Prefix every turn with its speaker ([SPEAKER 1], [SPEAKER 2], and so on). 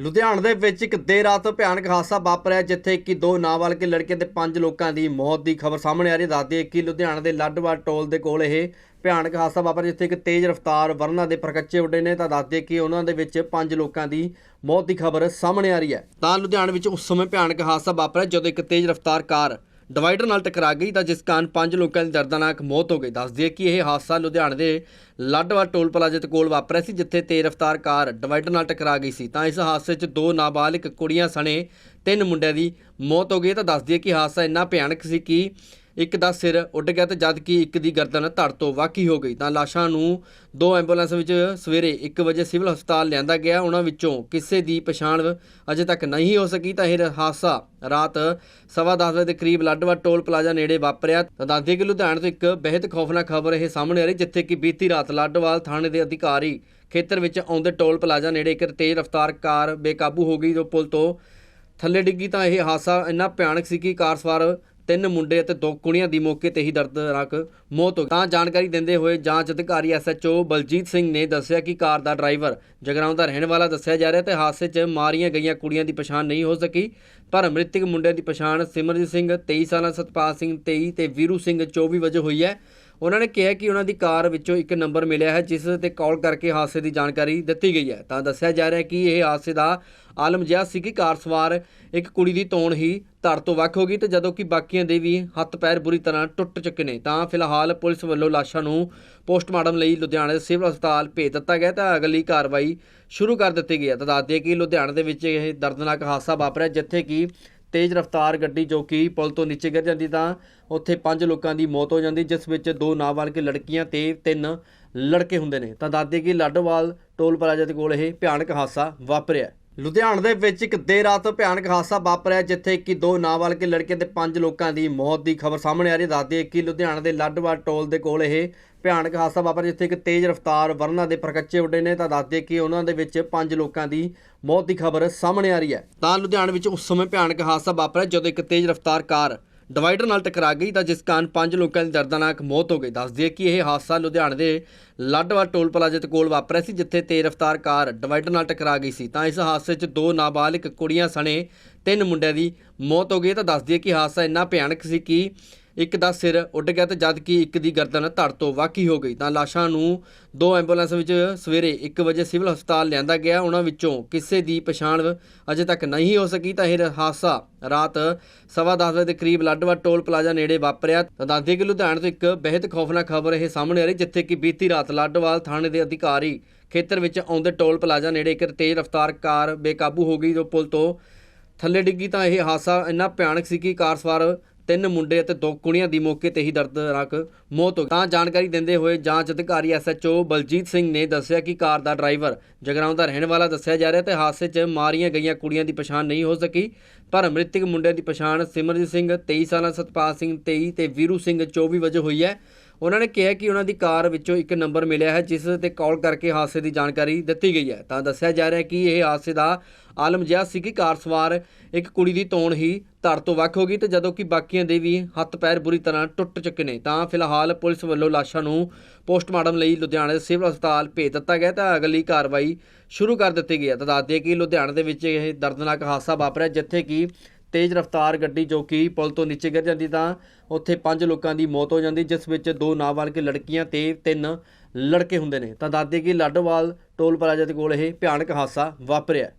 [SPEAKER 1] ਲੁਧਿਆਣਾ ਦੇ ਵਿੱਚ ਇੱਕ ਦੇਰ ਰਾਤ ਭਿਆਨਕ ਹਾਦਸਾ ਵਾਪਰਿਆ ਜਿੱਥੇ ਕਿ ਦੋ ਨਾਬਾਲਗ ਲੜਕੇ ਤੇ ਪੰਜ ਲੋਕਾਂ ਦੀ ਮੌਤ ਦੀ ਖਬਰ ਸਾਹਮਣੇ ਆ ਰਹੀ ਹੈ। ਦੱਸਦੀ ਹੈ ਕਿ ਲੁਧਿਆਣਾ ਦੇ ਲੱਡਵਾਲ ਟੋਲ ਦੇ ਕੋਲ ਇਹ ਭਿਆਨਕ ਹਾਦਸਾ ਵਾਪਰਿਆ ਜਿੱਥੇ ਇੱਕ ਤੇਜ਼ ਰਫ਼ਤਾਰ ਵਰਨਾ ਦੇ ਪ੍ਰਕੱਚੇ ਉੱਡੇ ਨੇ। ਤਾਂ ਦੱਸਦੀ ਹੈ ਕਿ ਉਹਨਾਂ ਦੇ ਵਿੱਚ ਪੰਜ ਲੋਕਾਂ ਦੀ ਮੌਤ ਦੀ ਖਬਰ ਸਾਹਮਣੇ ਆ ਰਹੀ ਹੈ। ਤਾਂ ਲੁਧਿਆਣਾ ਵਿੱਚ ਉਸ ਸਮੇਂ ਭਿਆਨਕ ਹਾਦਸਾ ਵਾਪਰਿਆ ਜਦੋਂ ਇੱਕ ਤੇਜ਼ ਰਫ਼ਤਾਰ ਕਾਰ ਡਿਵਾਈਡਰ ਨਾਲ ਟਕਰਾ ਗਈ ਤਾਂ ਜਿਸ ਕਾਰਨ ਪੰਜ ਲੋਕਾਂ ਦੀ ਦਰਦਨਾਕ ਮੌਤ ਹੋ ਗਈ। ਦੱਸਦੀ ਹੈ ਕਿ ਇਹ ਹਾਦਸਾ ਲੁਧਿਆਣੇ ਦੇ ਲੱਡਵਾ ਟੋਲ ਪਲਾਜ਼ੇ ਦੇ ਕੋਲ ਵਾਪਰਿਆ ਸੀ, ਜਿੱਥੇ ਤੇਜ਼ ਰਫ਼ਤਾਰ ਕਾਰ ਡਿਵਾਈਡਰ ਨਾਲ ਟਕਰਾ ਗਈ ਸੀ। ਤਾਂ ਇਸ ਹਾਦਸੇ 'ਚ ਦੋ ਨਾਬਾਲਿਗ ਕੁੜੀਆਂ ਸਣੇ ਤਿੰਨ ਮੁੰਡਿਆਂ ਦੀ ਮੌਤ ਹੋ ਗਈ ਤਾਂ ਦੱਸਦੀ ਹੈ ਕਿ ਹਾਦਸਾ ਇੰਨਾ ਭਿਆਨਕ ਸੀ ਕਿ ਇੱਕ ਦਾ ਸਿਰ ਉੱਡ ਗਿਆ ਤੇ ਜਦ ਕਿ ਇੱਕ ਦੀ ਗਰਦਨ ਧੜ ਤੋਂ ਵਾਕੀ ਹੋ ਗਈ। ਤਾਂ ਲਾਸ਼ਾਂ ਨੂੰ ਦੋ ਐਂਬੂਲੈਂਸ ਵਿੱਚ ਸਵੇਰੇ 1 ਵਜੇ ਸਿਵਲ ਹਸਪਤਾਲ ਲਿਆਂਦਾ ਗਿਆ। ਉਹਨਾਂ ਵਿੱਚੋਂ ਕਿਸੇ ਦੀ ਪਛਾਣ ਅਜੇ ਤੱਕ ਨਹੀਂ ਹੋ ਸਕੀ। ਤਾਂ ਇਹ ਹਾਦਸਾ ਰਾਤ ਸਵਾ ਦਸ ਵਜੇ ਦੇ ਕਰੀਬ ਲੱਡਵਾ ਟੋਲ ਪਲਾਜ਼ਾ ਨੇੜੇ ਵਾਪਰਿਆ। ਤਾਂ ਦੱਸਦੀ ਕਿ ਲੁਧਿਆਣਾ ਤੋਂ ਇੱਕ ਬੇहद ਖੌਫਨਾਕ ਖਬਰ ਇਹ ਸਾਹਮਣੇ ਆ ਰਹੀ, ਜਿੱਥੇ ਕਿ ਬੀਤੀ ਰਾਤ ਲੱਡਵਾਲ ਥਾਣੇ ਦੇ ਅਧਿਕਾਰੀ ਖੇਤਰ ਵਿੱਚ ਆਉਂਦੇ ਟੋਲ ਪਲਾਜ਼ਾ ਨੇੜੇ ਇੱਕ ਤੇਜ਼ ਰਫ਼ਤਾਰ ਕਾਰ ਬੇਕਾਬੂ ਹੋ ਗਈ। ਜੋ ਪੁਲ ਤੋਂ ਥੱਲੇ ਡਿੱਗੀ। ਤਾਂ ਇਹ ਹਾਦਸਾ ਇੰਨਾ ਭਿਆਨਕ ਸੀ ਕਿ ਕਾਰ ਸਵਾਰ ਤਿੰਨ ਮੁੰਡੇ ਅਤੇ ਦੋ ਕੁੜੀਆਂ ਦੀ ਮੌਕੇ ਤੇ ਹੀ ਦਰਦਨਾਕ ਮੌਤ ਹੋ ਗਈ। ਤਾਂ ਜਾਣਕਾਰੀ ਦਿੰਦੇ ਹੋਏ ਜਾਂਚ ਅਧਿਕਾਰੀ ਐਸਐਚਓ ਬਲਜੀਤ ਸਿੰਘ ਨੇ ਦੱਸਿਆ ਕਿ ਕਾਰ ਦਾ ਡਰਾਈਵਰ ਜਗਰਾਉਂ ਦਾ ਰਹਿਣ ਵਾਲਾ ਦੱਸਿਆ ਜਾ ਰਿਹਾ ਤੇ ਹਾਦਸੇ 'ਚ ਮਾਰੀਆਂ ਗਈਆਂ ਕੁੜੀਆਂ ਦੀ ਪਛਾਣ ਨਹੀਂ ਹੋ ਸਕੀ, ਪਰ ਮ੍ਰਿਤਕ ਮੁੰਡਿਆਂ ਦੀ ਪਛਾਣ ਸਿਮਰਜੀਤ ਸਿੰਘ 23 ਸਾਲਾਂ ਸਤਪਾਲ ਸਿੰਘ 23 ਤੇ ਵੀਰੂ ਸਿੰਘ 24 ਵਜੋਂ ਹੋਈ ਹੈ। ਉਹਨਾਂ ਨੇ ਕਿਹਾ ਕਿ ਉਹਨਾਂ ਦੀ ਕਾਰ ਵਿੱਚੋਂ ਇੱਕ ਨੰਬਰ ਮਿਲਿਆ ਹੈ, ਜਿਸ ਤੇ ਕਾਲ ਕਰਕੇ ਹਾਦਸੇ ਦੀ ਜਾਣਕਾਰੀ ਦਿੱਤੀ ਗਈ ਹੈ। ਤਾਂ ਦੱਸਿਆ ਜਾ ਰਿਹਾ ਹੈ ਕਿ ਇਹ ਹਾਦਸੇ ਦਾ ਆਲਮ ਜਿਹਾ ਸੀ ਕਿ ਕਾਰ ਸਵਾਰ ਇੱਕ ਕੁੜੀ ਦੀ ਤੋਣ ਹੀ ਧੜ ਤੋਂ ਵੱਖ ਹੋ ਗਈ ਤੇ ਜਦੋਂ ਕਿ ਬਾਕੀਆਂ ਦੇ ਵੀ ਹੱਥ ਪੈਰ ਬੁਰੀ ਤਰ੍ਹਾਂ ਟੁੱਟ ਚੁੱਕੇ ਨੇ, ਤਾਂ ਫਿਲਹਾਲ ਪੁਲਿਸ ਵੱਲੋਂ ਲਾਸ਼ਾਂ ਨੂੰ ਪੋਸਟਮਾਰਟਮ ਲਈ ਲੁਧਿਆਣਾ ਦੇ ਸਿਵਲ ਹਸਪਤਾਲ ਭੇਜ ਦਿੱਤਾ ਗਿਆ ਤਾਂ ਅਗਲੀ ਕਾਰਵਾਈ ਸ਼ੁਰੂ ਕਰ ਦਿੱਤੀ ਗਈ ਹੈ। ਤਾਂ ਦੱਸ ਕਿ ਲੁਧਿਆਣਾ ਦੇ ਵਿੱਚ ਇਹ ਦਰਦਨਾਕ ਹਾਦਸਾ ਵਾਪਰਿਆ, ਜਿੱਥੇ ਕਿ ਤੇਜ਼ ਰਫ਼ਤਾਰ ਗੱਡੀ ਜੋ ਕਿ ਪੁਲ ਤੋਂ ਨੀਚੇ ਗਿਰ ਜਾਂਦੀ ਤਾਂ ਉੱਥੇ ਪੰਜ ਲੋਕਾਂ ਦੀ ਮੌਤ ਹੋ ਜਾਂਦੀ, ਜਿਸ ਵਿੱਚ ਦੋ ਨਾਬਾਲਗ ਲੜਕੀਆਂ ਤੇ ਤਿੰਨ ਲੜਕੇ ਹੁੰਦੇ ਨੇ। ਤਾਂ ਦਾਦੇ ਕਿ ਲੱਡਵਾਲ ਟੋਲ ਪਲਾਜ਼ਾ ਦੇ ਕੋਲ ਇਹ ਭਿਆਨਕ ਹਾਦਸਾ ਵਾਪਰਿਆ ਲੁਧਿਆਣਾ ਦੇ ਵਿੱਚ ਇੱਕ ਦੇਰ ਰਾਤ ਭਿਆਨਕ ਹਾਦਸਾ ਵਾਪਰਿਆ, ਜਿੱਥੇ ਕਿ ਦੋ ਨਾਬਾਲਗ ਲੜਕੇ ਤੇ ਪੰਜ ਲੋਕਾਂ ਦੀ ਮੌਤ ਦੀ ਖਬਰ ਸਾਹਮਣੇ ਆ ਰਹੀ ਹੈ। ਦੱਸਦੀ ਹੈ ਕਿ ਲੁਧਿਆਣਾ ਦੇ ਲੱਡਵਾਲ ਟੋਲ ਦੇ ਕੋਲ ਇਹ ਭਿਆਨਕ ਹਾਦਸਾ ਵਾਪਰਿਆ, ਜਿੱਥੇ ਇੱਕ ਤੇਜ਼ ਰਫ਼ਤਾਰ ਵਰਨਾ ਦੇ ਪ੍ਰਕੱਚੇ ਉੱਡੇ ਨੇ। ਤਾਂ ਦੱਸਦੇ ਕਿ ਉਹਨਾਂ ਦੇ ਵਿੱਚ ਪੰਜ ਲੋਕਾਂ ਦੀ ਮੌਤ ਦੀ ਖਬਰ ਸਾਹਮਣੇ ਆ ਰਹੀ ਹੈ। ਤਾਂ ਲੁਧਿਆਣੇ ਵਿੱਚ ਉਸ ਸਮੇਂ ਭਿਆਨਕ ਹਾਦਸਾ ਵਾਪਰਿਆ, ਜਦੋਂ ਇੱਕ ਤੇਜ਼ ਰਫ਼ਤਾਰ ਕਾਰ ਡਿਵਾਈਡਰ ਨਾਲ ਟਕਰਾ ਗਈ, ਤਾਂ ਜਿਸ ਕਾਰਨ ਪੰਜ ਲੋਕਾਂ ਦੀ ਦਰਦਨਾਕ ਮੌਤ ਹੋ ਗਈ। ਦੱਸਦੀ ਹੈ ਕਿ ਇਹ ਹਾਦਸਾ ਲੁਧਿਆਣੇ ਦੇ ਲੱਡਵਾ ਟੋਲ ਪਲਾਜ਼ੇ ਦੇ ਕੋਲ ਵਾਪਰਿਆ ਸੀ, ਜਿੱਥੇ ਤੇਜ਼ ਰਫ਼ਤਾਰ ਕਾਰ ਡਿਵਾਈਡਰ ਨਾਲ ਟਕਰਾ ਗਈ ਸੀ। ਤਾਂ ਇਸ ਹਾਦਸੇ 'ਚ ਦੋ ਨਾਬਾਲਗ ਕੁੜੀਆਂ ਸਣੇ ਤਿੰਨ ਮੁੰਡਿਆਂ ਦੀ ਮੌਤ ਹੋ ਗਈ ਤਾਂ ਦੱਸਦੀ ਹੈ ਕਿ ਹਾਦਸਾ ਇੰਨਾ ਭਿਆਨਕ ਸੀ ਕਿ ਇੱਕ ਦਾ ਸਿਰ ਉੱਡ ਗਿਆ ਤੇ ਜਦ ਕਿ ਇੱਕ ਦੀ ਗਰਦਨ ਧੜ ਤੋਂ ਵਾਕੀ ਹੋ ਗਈ। ਤਾਂ ਲਾਸ਼ਾਂ ਨੂੰ ਦੋ ਐਂਬੂਲੈਂਸ ਵਿੱਚ ਸਵੇਰੇ 1 ਵਜੇ ਸਿਵਲ ਹਸਪਤਾਲ ਲਿਆਂਦਾ ਗਿਆ। ਉਹਨਾਂ ਵਿੱਚੋਂ ਕਿਸੇ ਦੀ ਪਛਾਣ ਅਜੇ ਤੱਕ ਨਹੀਂ ਹੋ ਸਕੀ। ਤਾਂ ਇਹ ਹਾਦਸਾ ਰਾਤ ਸਵਾ ਦਸ ਵਜੇ ਦੇ ਕਰੀਬ ਲੱਡਵਾ ਟੋਲ ਪਲਾਜ਼ਾ ਨੇੜੇ ਵਾਪਰਿਆ। ਤਾਂ ਦੱਸਦੀ ਕਿ ਲੁਧਿਆਣਾ ਤੋਂ ਇੱਕ ਬੇहद ਖੌਫਨਾਕ ਖਬਰ ਇਹ ਸਾਹਮਣੇ ਆ ਰਹੀ, ਜਿੱਥੇ ਕਿ ਬੀਤੀ ਰਾਤ ਲੱਡਵਾਲ ਥਾਣੇ ਦੇ ਅਧਿਕਾਰੀ ਖੇਤਰ ਵਿੱਚ ਆਉਂਦੇ ਟੋਲ ਪਲਾਜ਼ਾ ਨੇੜੇ ਇੱਕ ਤੇਜ਼ ਰਫ਼ਤਾਰ ਕਾਰ ਬੇਕਾਬੂ ਹੋ ਗਈ। ਜੋ ਪੁਲ ਤੋਂ ਥੱਲੇ ਡਿੱਗੀ। ਤਾਂ ਇਹ ਹਾਦਸਾ ਇੰਨਾ ਭਿਆਨਕ ਸੀ ਕਿ ਕਾਰ ਸਵਾਰ ਤਿੰਨ ਮੁੰਡੇ ਅਤੇ ਦੋ ਕੁੜੀਆਂ ਦੀ ਮੌਕੇ ਤੇ ਹੀ ਦਰਦਨਾਕ ਮੌਤ ਹੋ ਗਈ। ਤਾਂ ਜਾਣਕਾਰੀ ਦਿੰਦੇ ਹੋਏ ਜਾਂਚ ਅਧਿਕਾਰੀ ਐਸਐਚਓ ਬਲਜੀਤ ਸਿੰਘ ਨੇ ਦੱਸਿਆ ਕਿ ਕਾਰ ਦਾ ਡਰਾਈਵਰ ਜਗਰਾਉਂ ਦਾ ਰਹਿਣ ਵਾਲਾ ਦੱਸਿਆ ਜਾ ਰਿਹਾ ਤੇ ਹਾਦਸੇ 'ਚ ਮਾਰੀਆਂ ਗਈਆਂ ਕੁੜੀਆਂ ਦੀ ਪਛਾਣ ਨਹੀਂ ਹੋ ਸਕੀ, ਪਰ ਮ੍ਰਿਤਕ ਮੁੰਡਿਆਂ ਦੀ ਪਛਾਣ ਸਿਮਰਜੀਤ ਸਿੰਘ 23 ਸਾਲਾਂ ਸਤਪਾਲ ਸਿੰਘ 23 ਤੇ ਵੀਰੂ ਸਿੰਘ 24 ਵਜੋਂ ਹੋਈ ਹੈ। ਉਹਨਾਂ ਨੇ ਕਿਹਾ ਕਿ ਉਹਨਾਂ ਦੀ ਕਾਰ ਵਿੱਚੋਂ ਇੱਕ ਨੰਬਰ ਮਿਲਿਆ ਹੈ, ਜਿਸ ਤੇ ਕਾਲ ਕਰਕੇ ਹਾਦਸੇ ਦੀ ਜਾਣਕਾਰੀ ਦਿੱਤੀ ਗਈ ਹੈ। ਤਾਂ ਦੱਸਿਆ ਜਾ ਰਿਹਾ ਹੈ ਕਿ ਇਹ ਹਾਦਸੇ ਦਾ ਆਲਮ ਜਿਹਾ ਸੀ ਕਿ ਕਾਰ ਸਵਾਰ ਇੱਕ ਕੁੜੀ ਦੀ ਤੋਣ ਹੀ ਧੜ ਤੋਂ ਵੱਖ ਹੋ ਗਈ ਤੇ ਜਦੋਂ ਕਿ ਬਾਕੀਆਂ ਦੇ ਵੀ ਹੱਥ ਪੈਰ ਬੁਰੀ ਤਰ੍ਹਾਂ ਟੁੱਟ ਚੁੱਕੇ ਨੇ, ਤਾਂ ਫਿਲਹਾਲ ਪੁਲਿਸ ਵੱਲੋਂ ਲਾਸ਼ਾਂ ਨੂੰ ਪੋਸਟਮਾਰਟਮ ਲਈ ਲੁਧਿਆਣਾ ਦੇ ਸਿਵਲ ਹਸਪਤਾਲ ਭੇਜ ਦਿੱਤਾ ਗਿਆ ਤਾਂ ਅਗਲੀ ਕਾਰਵਾਈ ਸ਼ੁਰੂ ਕਰ ਦਿੱਤੀ ਗਈ ਹੈ। ਤਾਂ ਦੱਸ ਕਿ ਲੁਧਿਆਣਾ ਦੇ ਵਿੱਚ ਇਹ ਦਰਦਨਾਕ ਹਾਦਸਾ ਵਾਪਰਿਆ, ਜਿੱਥੇ ਕਿ ਤੇਜ਼ ਰਫ਼ਤਾਰ ਗੱਡੀ ਜੋ ਕਿ ਪੁਲ ਤੋਂ ਨੀਚੇ ਗਿਰ ਜਾਂਦੀ ਤਾਂ ਉੱਥੇ ਪੰਜ ਲੋਕਾਂ ਦੀ ਮੌਤ ਹੋ ਜਾਂਦੀ, ਜਿਸ ਵਿੱਚ ਦੋ ਨਾਬਾਲਗ ਲੜਕੀਆਂ ਤੇ ਤਿੰਨ ਲੜਕੇ ਹੁੰਦੇ ਨੇ। ਤਾਂ ਦਾਦੇ ਕਿ ਲੱਡਵਾਲ ਟੋਲ ਪਲਾਜ਼ਾ ਦੇ ਕੋਲ ਇਹ ਭਿਆਨਕ ਹਾਦਸਾ ਵਾਪਰਿਆ।